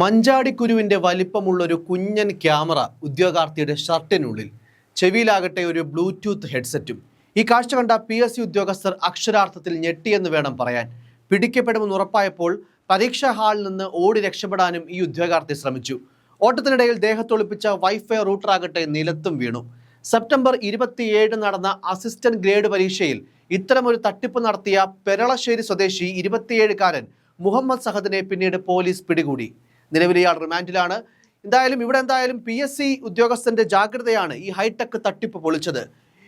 മഞ്ചാടിക്കുരുവിന്റെ വലിപ്പമുള്ളൊരു കുഞ്ഞൻ camera ഉദ്യോഗാർത്ഥിയുടെ ഷർട്ടിനുള്ളിൽ. ചെവിയിലാകട്ടെ ഒരു Bluetooth ഹെഡ്സെറ്റും. ഈ കാഴ്ച കണ്ട പി എസ് സി ഉദ്യോഗസ്ഥർ അക്ഷരാർത്ഥത്തിൽ ഞെട്ടിയെന്ന് വേണം പറയാൻ. പിടിക്കപ്പെടുമെന്ന് ഉറപ്പായപ്പോൾ പരീക്ഷാ ഹാളിൽ നിന്ന് ഓടി രക്ഷപ്പെടാനും ഈ ഉദ്യോഗാർത്ഥി ശ്രമിച്ചു. ഓട്ടത്തിനിടയിൽ ദേഹത്തൊളിപ്പിച്ച വൈഫൈ റൂട്ടറാകട്ടെ നിലത്തും വീണു. സെപ്റ്റംബർ ഇരുപത്തിയേഴ് നടന്ന അസിസ്റ്റന്റ് ഗ്രേഡ് പരീക്ഷയിൽ ഇത്തരമൊരു തട്ടിപ്പ് നടത്തിയ പെരളശ്ശേരി സ്വദേശി ഇരുപത്തിയേഴുകാരൻ മുഹമ്മദ് സഹദിനെ പിന്നീട് പോലീസ് പിടികൂടി. നിലവിൽ ഇയാൾ റിമാൻഡിലാണ്. എന്തായാലും ഇവിടെ എന്തായാലും പി എസ് സി ഉദ്യോഗസ്ഥന്റെ ജാഗ്രതയാണ് ഈ ഹൈടെക് തട്ടിപ്പ് പൊളിച്ചത്.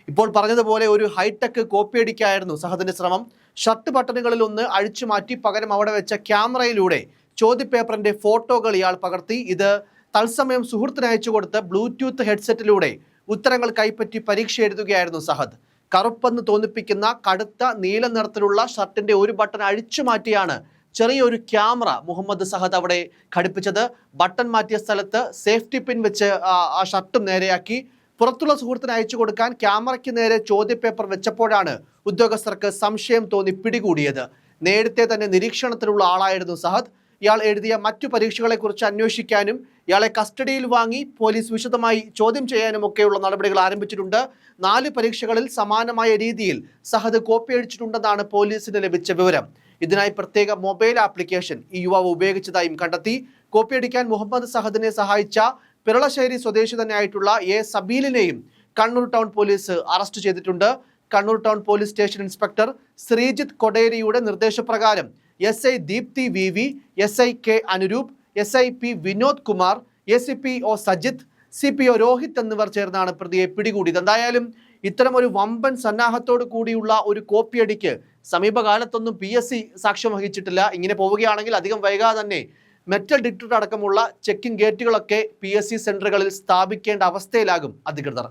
ഇപ്പോൾ പറഞ്ഞതുപോലെ ഒരു ഹൈടെക് കോപ്പിയടിക്കായിരുന്നു സഹദിന്റെ ശ്രമം. ഷർട്ട് ബട്ടണുകളിൽ ഒന്ന് അഴിച്ചു മാറ്റി പകരം അവിടെ വെച്ച ക്യാമറയിലൂടെ ചോദ്യപേപ്പറിന്റെ ഫോട്ടോകൾ ഇയാൾ പകർത്തി. ഇത് തത്സമയം സുഹൃത്തിന് അയച്ചു കൊടുത്ത് ബ്ലൂടൂത്ത് ഹെഡ്സെറ്റിലൂടെ ഉത്തരങ്ങൾ കൈപ്പറ്റി പരീക്ഷ എഴുതുകയായിരുന്നു സഹദ്. കറുപ്പെന്ന് തോന്നിപ്പിക്കുന്ന കടുത്ത നീല നിറത്തിലുള്ള ഷർട്ടിന്റെ ഒരു ബട്ടൺ അഴിച്ചു മാറ്റിയാണ് ചെറിയൊരു ക്യാമറ മുഹമ്മദ് സഹദ് അവിടെ ഘടിപ്പിച്ചത്. ബട്ടൺ മാറ്റിയ സ്ഥലത്ത് സേഫ്റ്റി പിൻ വെച്ച് ആ- ഷർട്ടും നേരെയാക്കി. പുറത്തുള്ള സുഹൃത്തിന് അയച്ചു കൊടുക്കാൻ ക്യാമറയ്ക്ക് നേരെ ചോദ്യപേപ്പർ വെച്ചപ്പോഴാണ് ഉദ്യോഗസ്ഥർക്ക് സംശയം തോന്നി പിടികൂടിയത്. നേരത്തെ തന്നെ നിരീക്ഷണത്തിലുള്ള ആളായിരുന്നു സഹദ്. ഇയാൾ എഴുതിയ മറ്റു പരീക്ഷകളെക്കുറിച്ച് അന്വേഷിക്കാനും ഇയാളെ കസ്റ്റഡിയിൽ വാങ്ങി പോലീസ് വിശദമായി ചോദ്യം ചെയ്യാനും ഒക്കെയുള്ള നടപടികൾ ആരംഭിച്ചിട്ടുണ്ട്. നാല് പരീക്ഷകളിൽ സമാനമായ രീതിയിൽ സഹദ് കോപ്പി അടിച്ചിട്ടുണ്ടെന്നാണ് പോലീസിന് ലഭിച്ച വിവരം. ഇതിനായി പ്രത്യേക മൊബൈൽ ആപ്ലിക്കേഷൻ ഈ യുവാവ് ഉപയോഗിച്ചതായും കണ്ടെത്തി. കോപ്പിയടിക്കാൻ മുഹമ്മദ് സഹദിനെ സഹായിച്ച പിറളശ്ശേരി സ്വദേശി തന്നെയായിട്ടുള്ള എ സബീലിനെയും കണ്ണൂർ ടൗൺ പോലീസ് അറസ്റ്റ് ചെയ്തിട്ടുണ്ട്. Kannur town police station inspector Sreejith കൊടേരിയുടെ നിർദ്ദേശപ്രകാരം S I Deepthi V V S I K Anuroop S I P Vinod Kumar A C P O Sajith C P O Rohith എന്നിവർ ചേർന്നാണ് പ്രതിയെ പിടികൂടിയത്. എന്തായാലും ഇത്തരം ഒരു വമ്പൻ സന്നാഹത്തോടു കൂടിയുള്ള ഒരു കോപ്പിയടിക്ക് സമീപകാലത്തൊന്നും പി എസ് സി സാക്ഷ്യം വഹിച്ചിട്ടില്ല. ഇങ്ങനെ പോവുകയാണെങ്കിൽ അധികം വൈകാതെ തന്നെ മെറ്റൽ ഡിറ്റക്ടർ അടക്കമുള്ള ചെക്കിംഗ് ഗേറ്റുകളൊക്കെ പി എസ് സി സ്ഥാപിക്കേണ്ട അവസ്ഥയിലാകും അധികൃതർ.